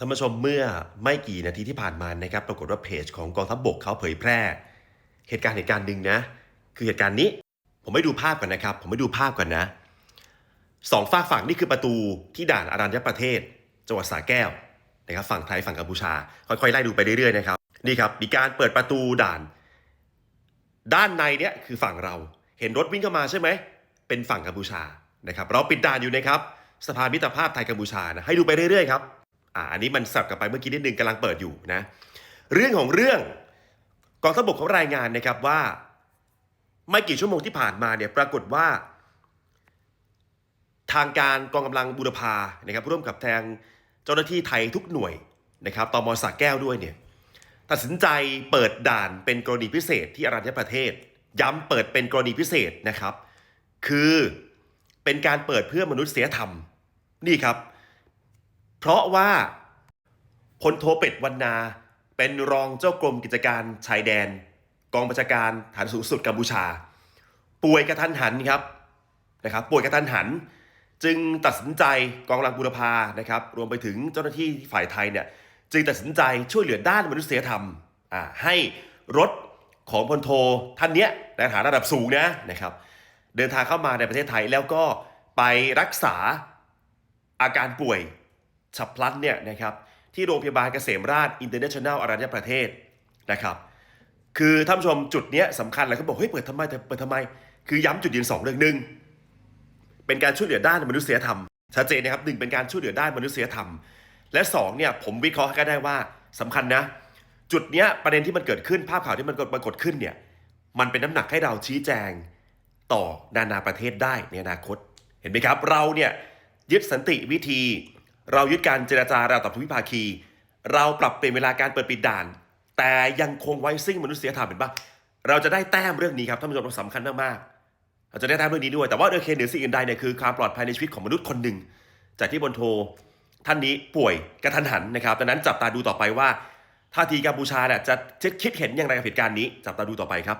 ท่านผู้ชมเมื่อไม่กี่นาทีที่ผ่านมานะครับ ปรากฏว่าเพจของกองทัพบบกเขาเผยแพร่ เหตุการณ์เหตุการณ์หนึ่งนะ คือเหตุการณ์นี้ ผมไม่ดูภาพก่อนนะครับ ผมไม่ดูภาพก่อนนะสองฝากฝั่งนี่คือประตูที่ด่านอารัญญประเทศ จังหวัดสระแก้วนะครับฝั่งไทยฝั่งกัมพูชา ค่อยๆไล่ดูไปเรื่อยๆนะครับนี่ครับมีการเปิดประตูด่าน ด้านในเนี่ยคือฝั่งเรา เห็นรถวิ่งเข้ามาใช่ไหมเป็นฝั่งกัมพูชานะครับ เราปิดด่านอยู่นะครับสะพามิตรภาพไทยกัมพูชานะให้ดูไปเรื่อยๆครับ อ่าอันนี้มันสับกลับไปเมื่อกี้นิดนึงกำลังเปิดอยู่นะ เรื่องของเรื่องกองทัพบกเขารายงานนะครับว่า ไม่กี่ชั่วโมงที่ผ่านมาเนี่ยปรากฏว่า ทางการกองกำลังบูรพานะครับร่วมกับทางเจ้าหน้าที่ไทยทุกหน่วยนะครับตมสระแก้วด้วยเนี่ยตัดสินใจเปิดด่านเป็นกรณีพิเศษที่อรัญญประเทศ ย้ำเปิดเป็นกรณีพิเศษนะครับ คือเป็นการเปิดเพื่อมนุษยธรรมนี่ครับ เพราะว่าพลโทเป็ดวันนา เป็นรองเจ้ากรมกิจการชายแดน กองบัญชาการฐานสูงสุดกัมพูชา ป่วยกระทันหันครับนะครับ ป่วยกระทันหัน จึงตัดสินใจกองกำลังบูรพานะครับ รวมไปถึงเจ้าหน้าที่ฝ่ายไทยเนี่ยจึงตัดสินใจช่วยเหลือด้านมนุษยธรรมอ่าให้รถของพลโทท่านเนี้ยในฐานะระดับสูงนะนะครับ เดินทางเข้ามาในประเทศไทยแล้วก็ไปรักษาอาการป่วย ฉับพลันเนี่ยนะครับที่โรงพยาบาลเกษมราชอินเตอร์เนชั่นแนลอรัญญประเทศนะครับคือท่านผู้ชมจุดเนี้ยสำคัญเลยเขาบอกเฮ้ยเปิดทำไมแต่เปิดทำไม คือย้ำจุดยืนสองเรื่องหนึ่งเป็นการช่วยเหลือด้านมนุษยธรรมชัดเจนนะครับหนึ่งเป็นการช่วยเหลือด้านมนุษยธรรม และสองเนี่ยผมวิเคราะห์ก็ได้ว่าสำคัญนะ จุดเนี้ยประเด็นที่มันเกิดขึ้นภาพข่าวที่มันปรากฏขึ้นเนี่ยมันเป็นน้ำหนักให้เราชี้แจงต่อนานาประเทศได้ในอนาคต เห็นไหมครับเราเนี่ยยึดสันติวิธี เรายึดการเจรจาระดับทวิภาคี เราปรับเปลี่ยนเวลาการเปิดปิดด่าน แต่ยังคงไว้ซึ่งมนุษยธรรมเห็นปะเราจะได้แต้มเรื่องนี้ครับท่านผู้ชมสำคัญมากๆเราจะได้แต้มเรื่องนี้ด้วย แต่ว่าโดยเคเหนือสิ่งอื่นใดเนี่ยคือความปลอดภัยในชีวิตของมนุษย์คนหนึ่ง จากที่บนโทท่านนี้ป่วยกระทันหันนะครับดังนั้นจับตาดูต่อไปว่าท่าทีกัมพูชาเนี่ยจะคิดเห็นอย่างไรกับเหตุการณ์นี้ จับตาดูต่อไปครับ